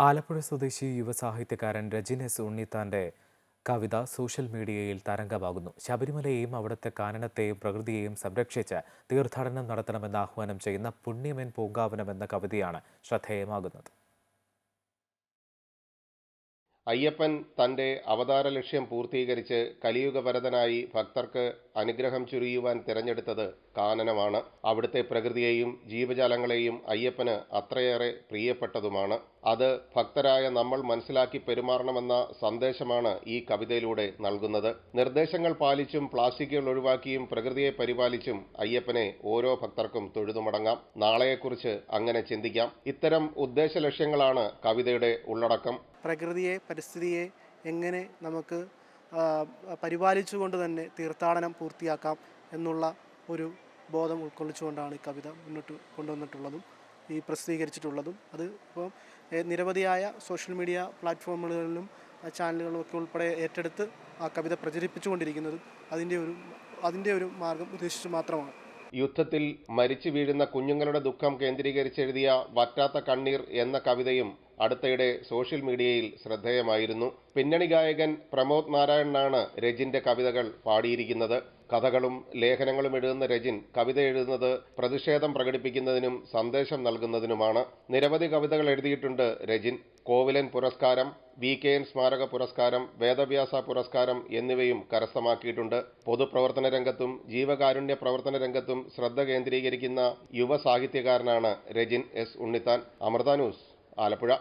ആലപ്പുഴ സ്വദേശി യുവസാഹിത്യകാരൻ രജിൻ എസ് ഉണ്ണിത്താന്റെ കവിത സോഷ്യൽ മീഡിയയിൽ തരംഗമാകുന്നു. ശബരിമലയെയും അവിടുത്തെ കാനനത്തെയും പ്രകൃതിയെയും സംരക്ഷിച്ച് തീർത്ഥാടനം നടത്തണമെന്ന് ആഹ്വാനം ചെയ്യുന്ന പുണ്യമെൻ പൂങ്കാവനം എന്ന കവിതയാണ് ശ്രദ്ധേയമാകുന്നത്. അയ്യപ്പൻ തന്റെ അവതാര ലക്ഷ്യം പൂർത്തീകരിച്ച് കലിയുഗവരതനായി ഭക്തർക്ക് അനുഗ്രഹം ചുരിയുവാൻ തിരഞ്ഞെടുത്തത് കാനനമാണ്. അവിടുത്തെ പ്രകൃതിയെയും ജീവജാലങ്ങളെയും അയ്യപ്പന് അത്രയേറെ പ്രിയപ്പെട്ടതുമാണ്. അത് ഭക്തരായ നമ്മൾ മനസ്സിലാക്കി പെരുമാറണമെന്ന സന്ദേശമാണ് ഈ കവിതയിലൂടെ നൽകുന്നത്. നിർദ്ദേശങ്ങൾ പാലിച്ചും പ്ലാസ്റ്റിക്കുകൾ ഒഴിവാക്കിയും പ്രകൃതിയെ പരിപാലിച്ചും അയ്യപ്പനെ ഓരോ ഭക്തർക്കും തൊഴുതുമടങ്ങാം. നാളെയെക്കുറിച്ച് അങ്ങനെ ചിന്തിക്കാം. ഇത്തരം ഉദ്ദേശ ലക്ഷ്യങ്ങളാണ് കവിതയുടെ ഉള്ളടക്കം. പ്രകൃതിയെ പരിസ്ഥിതിയെ എങ്ങനെ നമുക്ക് പരിപാലിച്ചുകൊണ്ട് തന്നെ തീർത്ഥാടനം പൂർത്തിയാക്കാം എന്നുള്ള ഒരു ബോധം ഉൾക്കൊള്ളിച്ചുകൊണ്ടാണ് ഈ കവിത മുന്നോട്ട് കൊണ്ടുവന്നിട്ടുള്ളതും ഈ പ്രസിദ്ധീകരിച്ചിട്ടുള്ളതും. അത് ഇപ്പോൾ നിരവധിയായ സോഷ്യൽ മീഡിയ പ്ലാറ്റ്ഫോമുകളിലും ചാനലുകളും ഒക്കെ ഉൾപ്പെടെ ഏറ്റെടുത്ത് ആ കവിത പ്രചരിപ്പിച്ചുകൊണ്ടിരിക്കുന്നതും അതിന്റെ ഒരു അതിന്റെ ഒരു മാർഗം ഉദ്ദേശിച്ച് മാത്രമാണ്. യുദ്ധത്തിൽ മരിച്ചു വീഴുന്ന കുഞ്ഞുങ്ങളുടെ ദുഃഖം കേന്ദ്രീകരിച്ചെഴുതിയ വറ്റാത്ത കണ്ണീർ എന്ന കവിതയും അടുത്തയിടെ സോഷ്യൽ മീഡിയയിൽ ശ്രദ്ധേയമായിരുന്നു. പിന്നണി ഗായകൻ പ്രമോദ് നാരായണനാണ് രജിന്റെ കവിതകൾ പാടിയിരിക്കുന്നത്. കഥകളും ലേഖനങ്ങളും എഴുതുന്ന രജിൻ കവിത എഴുതുന്നത് പ്രതിഷേധം പ്രകടിപ്പിക്കുന്നതിനും സന്ദേശം നൽകുന്നതിനുമാണ്. നിരവധി കവിതകൾ എഴുതിയിട്ടുണ്ട് രജിൻ. കോവിലൻ പുരസ്കാരം വി കെ എൻ സ്മാരക പുരസ്കാരം വേദവ്യാസ പുരസ്കാരം എന്നിവയും കരസ്ഥമാക്കിയിട്ടുണ്ട്. പൊതുപ്രവർത്തന രംഗത്തും ജീവകാരുണ്യ പ്രവർത്തന രംഗത്തും ശ്രദ്ധ കേന്ദ്രീകരിക്കുന്ന യുവ സാഹിത്യകാരനാണ് രജിൻ എസ് ഉണ്ണിത്താൻ. അമൃത ന്യൂസ്. ആലപ്പുഴ.